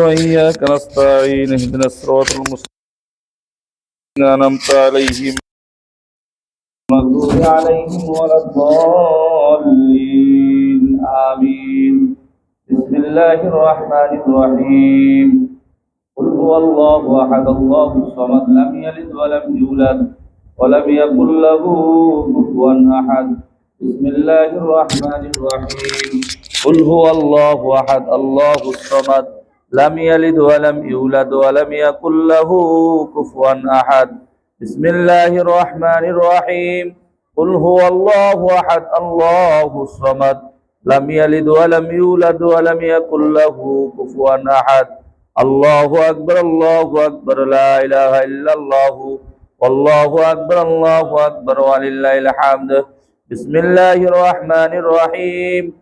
وإياك نستعين اهدنا الصراط المستقيم. أنعمت عليهم. المغضوب عليهم ولا الضالين. آمين. بسم الله الرحمن الرحيم. قل هو الله أحد. الله الصمد. لم يلد ولم يولد ولم يكن له كفوا أحد. بسم الله الرحمن الرحيم. قل هو الله أحد. الله الصمد. لم يلد ولم يولد ولم يكن له كفوا أحد. بسم الله الرحمن الرحيم. قل هو الله أحد الله الصمد. لم يلد ولم يولد ولم يكن له كفوا أحد. الله أكبر الله أكبر لا إله إلا الله. والله أكبر الله أكبر ولله الحمد. بسم الله الرحمن الرحيم.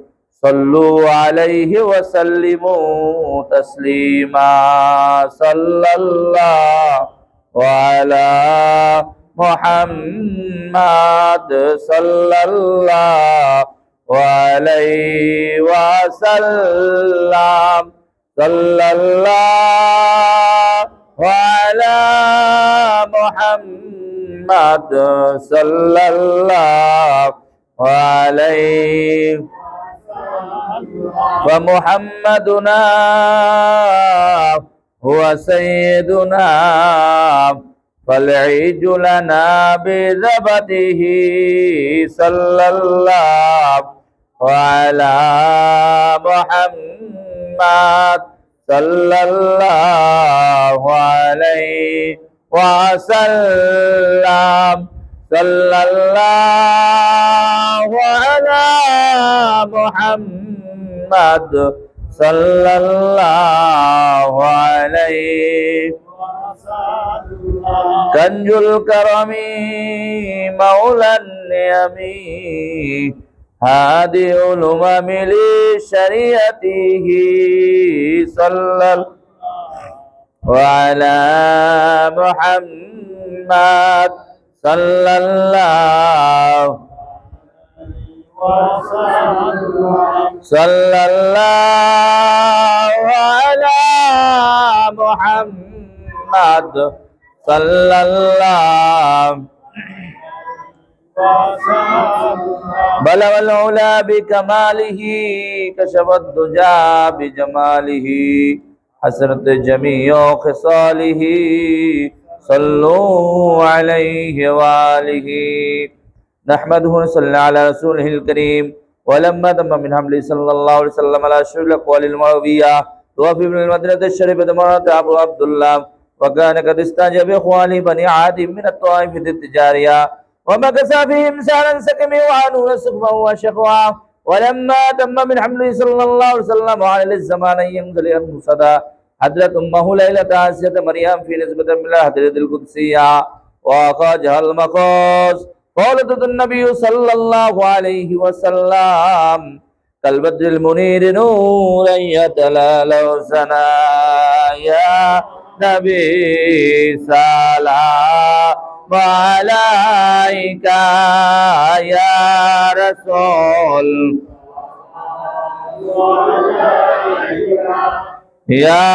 صلوا عليه وسلموا تسليما. صلى الله وعلى محمد. صلى الله عليه وسلم. صلى الله على محمد. صلى الله عليه فمحمدنا هو سيدنا فالعيج لنا بذبته صلى الله وعلى محمد صلى الله عليه وسلم. صلى الله على محمد. صلى الله عليه. كنج الكرم مولى النعم هادي الأمم لشريعته صلى الله وعلى محمد صلى الله صلى الله على محمد صلى الله بلغ العلا بكماله كشف الدجى بجماله. حسرت جميع خصاله. صلوا عليه وآله. نحمده ونصلي على رسوله الكريم. ولما تم من حمله صلى الله عليه وسلم على شر الأقوال المروية توفي من المدرسة الشريفة مرات أبو عبد الله وكان قد استجاب إخواني بني عادم من الطائفة التجارية ومكث فيهم سهلا سكمي وعنون سقما وشقوا ولما تم من حمله صلى الله عليه وسلم على الزمان ينزل المصدى حضرت أمه ليلة آسية مريم في نسبة من الحضرة القدسية وأخرجها المخاص قالت النبي صلى الله عليه وسلم كالبدر المنير نورا يتلالى سنا يا نبي سلام عليك يا رسول يا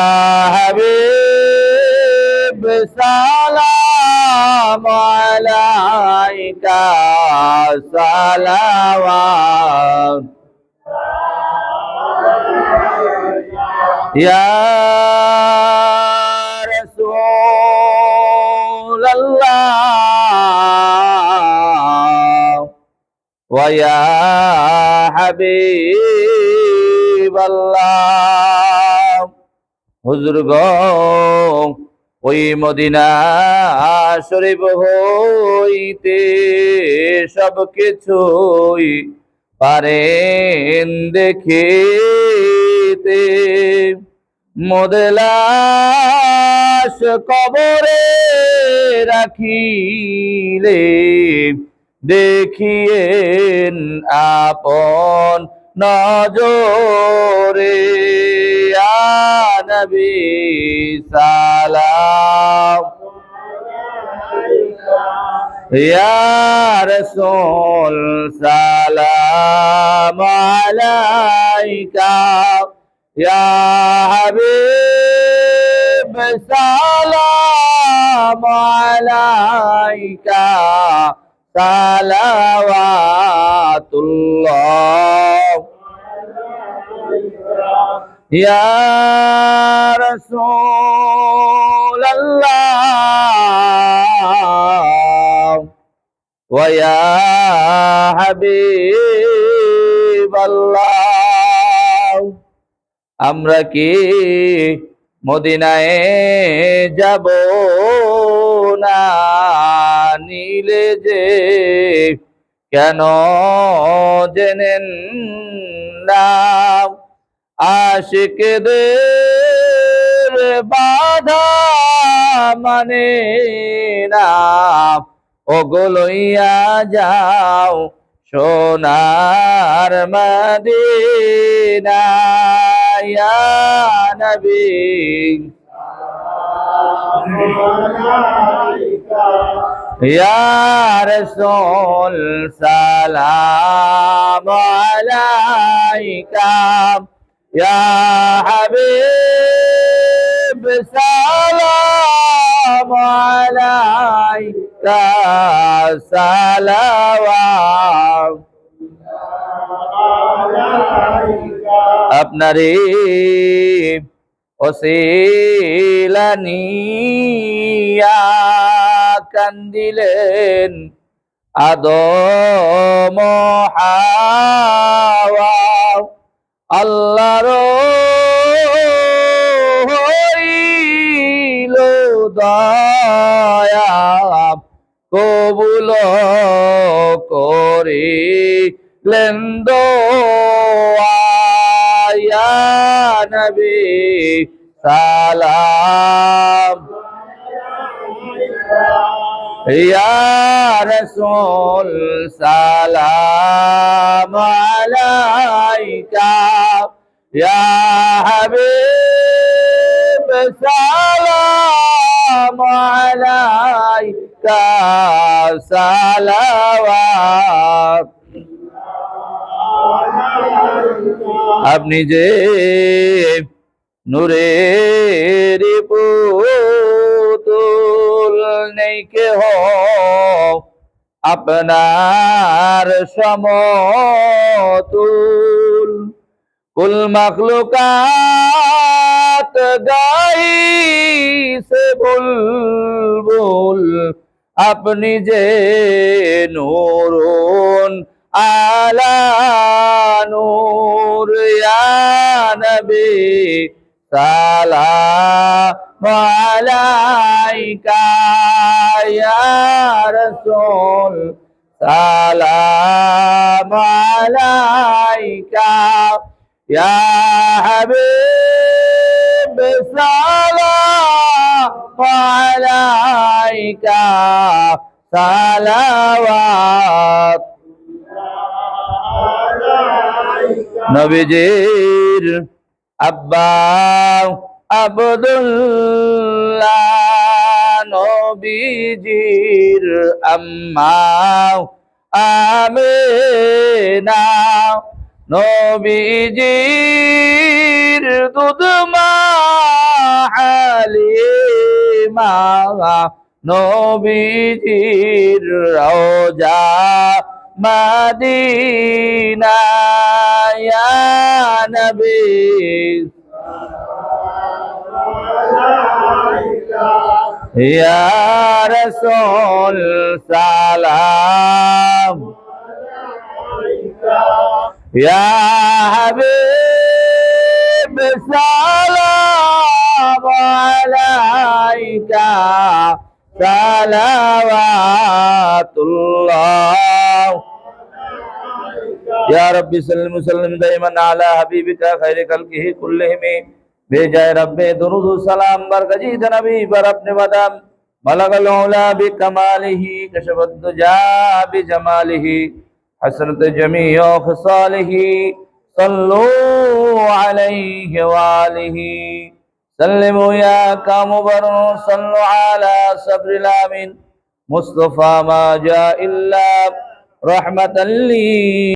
حبيب سلام عليك صلوات يا رسول الله ويا حبيب الله হুজুর গো ওই মদিনা শরীফ হইতে সব কিছুই পারেন দেখিতে। মোদলাস কবরে রাখিলে দেখিয়েন আপন নজরে। নবী সালাম। ইয়া রাসূল সালাম আলাইকা। ইয়া হাবিব সালাম আলাইকা। সালাওয়াতুল্লাহ। ইয়া রাসূল আল্লাহ ওয়া হাবিব আল্লাহ আমরা কি মদিনায় যাব না? নিলে যে কেন জেনেন না? আশিকদের বাধা মানে না ওগুলোইয়া যাও সোনার মদিনা রাসূল সালাম আলাইকা ইয়া সালাম আলাইকা সালাওয়াত। আপনারে ওসিলা কান্দিলেন আদম আল্লাহর করিলেন নবী সালাম। ইয়া রাসূল সালাম আলাইকা। ইয়া হাবিব সালাম আলাইকা। আপনি যে নূরের পুতুল নেই কেহ আপনার সমতুল। কুল মখলুকাত গাই সে বুলবুল। আপনি যে নূরুন আলা নূর, ইয়া নবী সালাম আলাইকা, ইয়া রাসূল সালাম আলাইকা, ইয়া হাবিব সালাম। আলাইকা সালাওয়াত। নবীজির আব্বা আবদুল্লাহ নবীজির আম্মা আমেনা নবীজির দুধমা হালিমা নবীজির রওজা মদিনা ইয়া নবী। ইয়া রাসূল সালাম। ইয়া সালাম। সালাওয়াতুল্লাহ। ইয়া রাব্বি সাল্লিম সাল্লিম দাইমান আলা হাবিবিকা খাইরে খালকিহি কুল্লিহিম বেজায় রব্বে দুরুদ سلموا يا كامبر صلوا على صبر الآمين. مصطفى ما جاء إلا رحمة لي.